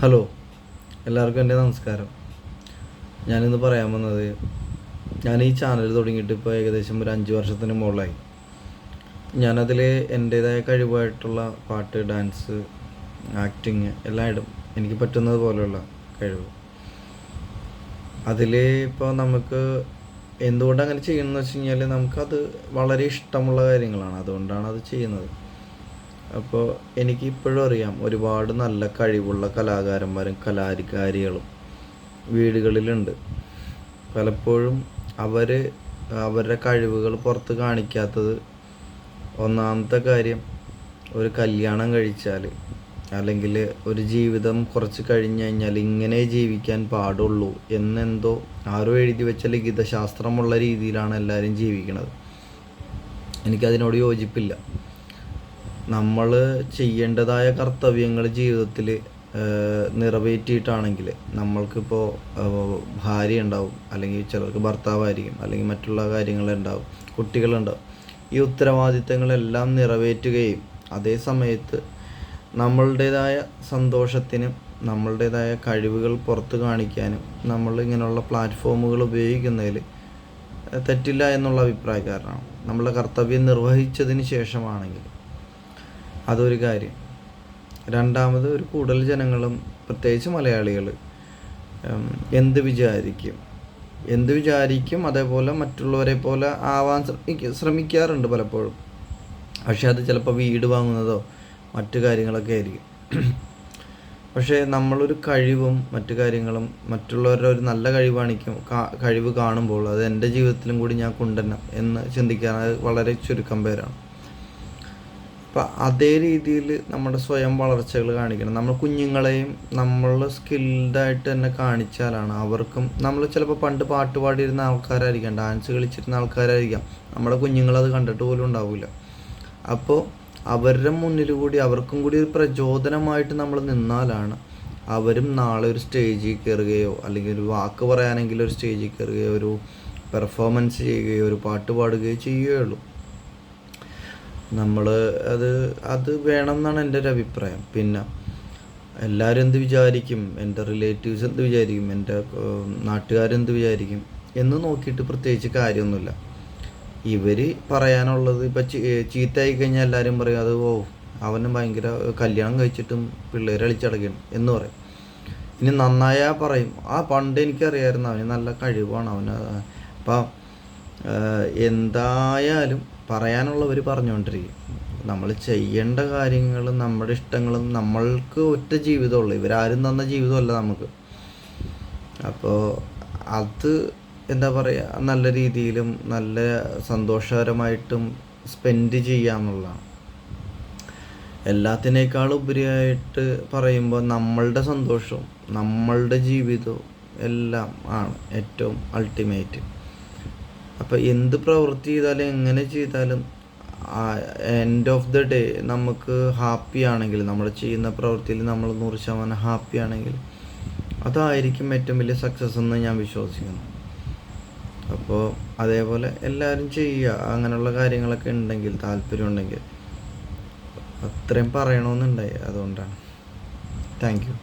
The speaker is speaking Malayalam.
ഹലോ എല്ലാവർക്കും എന്റെ നമസ്കാരം. ഞാനിന്ന് പറയാൻ വന്നത് ഞാൻ ഈ ചാനൽ തുടങ്ങിയിട്ട് ഇപ്പോൾ ഏകദേശം ഒരു അഞ്ച് വർഷത്തിന് മുകളിലായി. ഞാനതിൽ എന്റേതായ കഴിവായിട്ടുള്ള പാട്ട് ഡാൻസ് ആക്ടിങ് എല്ലാം ഇടും എനിക്ക് പറ്റുന്നത് പോലെയുള്ള കഴിവ്. അതിൽ ഇപ്പോൾ നമുക്ക് എന്തുകൊണ്ട് അങ്ങനെ ചെയ്യുന്നതെന്ന് വെച്ച് കഴിഞ്ഞാൽ നമുക്കത് വളരെ ഇഷ്ടമുള്ള കാര്യങ്ങളാണ്. അതുകൊണ്ടാണ് അത് ചെയ്യുന്നത്. അപ്പോൾ എനിക്ക് ഇപ്പോഴും അറിയാം ഒരുപാട് നല്ല കഴിവുള്ള കലാകാരന്മാരും കലാകാരികളും വീടുകളിലുണ്ട്. പലപ്പോഴും അവർ അവരുടെ കഴിവുകൾ പുറത്ത് കാണിക്കാത്തത് ഒന്നാമത്തെ കാര്യം ഒരു കല്യാണം കഴിച്ചാൽ അല്ലെങ്കിൽ ഒരു ജീവിതം കുറച്ച് കഴിഞ്ഞ് കഴിഞ്ഞാൽ ഇങ്ങനെ ജീവിക്കാൻ പാടുള്ളൂ എന്നെന്തോ ആരോ എഴുതി വെച്ച ലിഖിതശാസ്ത്രമുള്ള രീതിയിലാണ് എല്ലാവരും ജീവിക്കുന്നത് എനിക്കതിനോട് യോജിപ്പില്ല. നമ്മൾ ചെയ്യേണ്ടതായ കർത്തവ്യങ്ങൾ ജീവിതത്തിൽ നിറവേറ്റിയിട്ടാണെങ്കിൽ നമ്മൾക്കിപ്പോൾ ഭാര്യ ഉണ്ടാവും അല്ലെങ്കിൽ ചിലർക്ക് ഭർത്താവായിരിക്കും അല്ലെങ്കിൽ മറ്റുള്ള കാര്യങ്ങളുണ്ടാവും കുട്ടികളുണ്ടാവും. ഈ ഉത്തരവാദിത്തങ്ങളെല്ലാം നിറവേറ്റുകയും അതേ സമയത്ത് നമ്മളുടേതായ സന്തോഷത്തിനും നമ്മളുടേതായ കഴിവുകൾ പുറത്ത് കാണിക്കാനും നമ്മൾ ഇങ്ങനെയുള്ള പ്ലാറ്റ്ഫോമുകൾ ഉപയോഗിക്കുന്നതിൽ തെറ്റില്ല എന്നുള്ള അഭിപ്രായക്കാരനാണ്. നമ്മളെ കർത്തവ്യം നിർവഹിച്ചതിന് ശേഷമാണെങ്കിൽ അതൊരു കാര്യം. രണ്ടാമത് ഒരു കൂടുതൽ ജനങ്ങളും പ്രത്യേകിച്ച് മലയാളികൾ എന്ത് വിചാരിക്കും? എന്ത് വിചാരിക്കും? അതേപോലെ മറ്റുള്ളവരെ പോലെ ആവാൻ ശ്രമിക്ക ശ്രമിക്കാറുണ്ട് പലപ്പോഴും. പക്ഷേ അത് ചിലപ്പോൾ വീട് വാങ്ങുന്നതോ മറ്റു കാര്യങ്ങളൊക്കെ ആയിരിക്കും. പക്ഷേ നമ്മളൊരു കഴിവും മറ്റു കാര്യങ്ങളും മറ്റുള്ളവരുടെ ഒരു നല്ല കഴിവാണ് കഴിവ് കാണുമ്പോൾ അത് എന്റെ ജീവിതത്തിലും കൂടി ഞാൻ കൊണ്ടുവരണം എന്ന് ചിന്തിക്കാൻ വളരെ ചുരുക്കം പേരാണ്. അപ്പം അതേ രീതിയിൽ നമ്മുടെ സ്വയം വളർച്ചകൾ കാണിക്കണം. നമ്മൾ കുഞ്ഞുങ്ങളെയും നമ്മൾ സ്കിൽഡായിട്ട് തന്നെ കാണിച്ചാലാണ് അവർക്കും നമ്മൾ ചിലപ്പോൾ പണ്ട് പാട്ട് പാടിയിരുന്ന ആൾക്കാരായിരിക്കാം ഡാൻസ് കളിച്ചിരുന്ന ആൾക്കാരായിരിക്കാം. നമ്മുടെ കുഞ്ഞുങ്ങളത് കണ്ടിട്ട് പോലും ഉണ്ടാവില്ല അപ്പോൾ അവരുടെ മുന്നിൽ കൂടി അവർക്കും കൂടി ഒരു പ്രചോദനമായിട്ട് നമ്മൾ നിന്നാലാണ് അവരും നാളെ ഒരു സ്റ്റേജിൽ കയറുകയോ അല്ലെങ്കിൽ ഒരു വാക്ക് പറയാനെങ്കിലും ഒരു സ്റ്റേജിൽ കയറുകയോ ഒരു പെർഫോമൻസ് ചെയ്യുകയോ ഒരു പാട്ട് പാടുകയോ ചെയ്യുകയുള്ളൂ. നമ്മൾ അത് അത് വേണം എന്നാണ് എന്റെ ഒരു അഭിപ്രായം. പിന്നെ എല്ലാവരും എന്ത് വിചാരിക്കും? എന്റെ റിലേറ്റീവ്സ് എന്ത് വിചാരിക്കും? എന്റെ നാട്ടുകാരെന്ത് വിചാരിക്കും? എന്ന് നോക്കിയിട്ട് പ്രത്യേകിച്ച് കാര്യമൊന്നുമില്ല. ഇവർ പറയാനുള്ളത് ഇപ്പം ചീത്തയായി കഴിഞ്ഞാൽ എല്ലാവരും പറയും അത് ഓ അവന് ഭയങ്കര കല്യാണം കഴിച്ചിട്ടും പിള്ളേരെ അളിച്ചടക്കണം എന്ന് പറയും. ഇനി നന്നായാൽ പറയും. ആ പണ്ട് എനിക്കറിയായിരുന്നു അവന് നല്ല കഴിവാണ്. അവന് അപ്പം എന്തായാലും പറയാനുള്ളവർ പറഞ്ഞുകൊണ്ടിരിക്കും നമ്മൾ ചെയ്യേണ്ട കാര്യങ്ങളും നമ്മുടെ ഇഷ്ടങ്ങളും നമ്മൾക്ക് ഒറ്റ ജീവിതമുള്ളൂ ഇവരാരും തന്ന ജീവിതമല്ല നമുക്ക്. അപ്പോൾ അത് എന്താ പറയുക നല്ല രീതിയിലും നല്ല സന്തോഷകരമായിട്ടും സ്പെൻഡ് ചെയ്യാമെന്നുള്ളതാണ് എല്ലാത്തിനേക്കാൾ ഉപരിയായിട്ട് പറയുമ്പോൾ നമ്മളുടെ സന്തോഷവും നമ്മളുടെ ജീവിതവും എല്ലാം ആണ് ഏറ്റവും അൾട്ടിമേറ്റ് അപ്പോൾ എന്ത് പ്രവൃത്തി ചെയ്താലും എങ്ങനെ ചെയ്താലും എൻഡ് ഓഫ് ദ ഡേ നമുക്ക് ഹാപ്പി ആണെങ്കിൽ നമ്മൾ ചെയ്യുന്ന പ്രവൃത്തിയിൽ നമ്മൾ നൂറ് ശതമാനം ഹാപ്പി ആണെങ്കിൽ അതായിരിക്കും ഏറ്റവും വലിയ സക്സസ് എന്ന് ഞാൻ വിശ്വസിക്കുന്നു. അപ്പോൾ അതേപോലെ എല്ലാവരും ചെയ്യുക അങ്ങനെയുള്ള കാര്യങ്ങളൊക്കെ ഉണ്ടെങ്കിൽ താല്പര്യം ഉണ്ടെങ്കിൽ അത്രയും പറയണമെന്നുണ്ടായി അതുകൊണ്ടാണ്. Thank you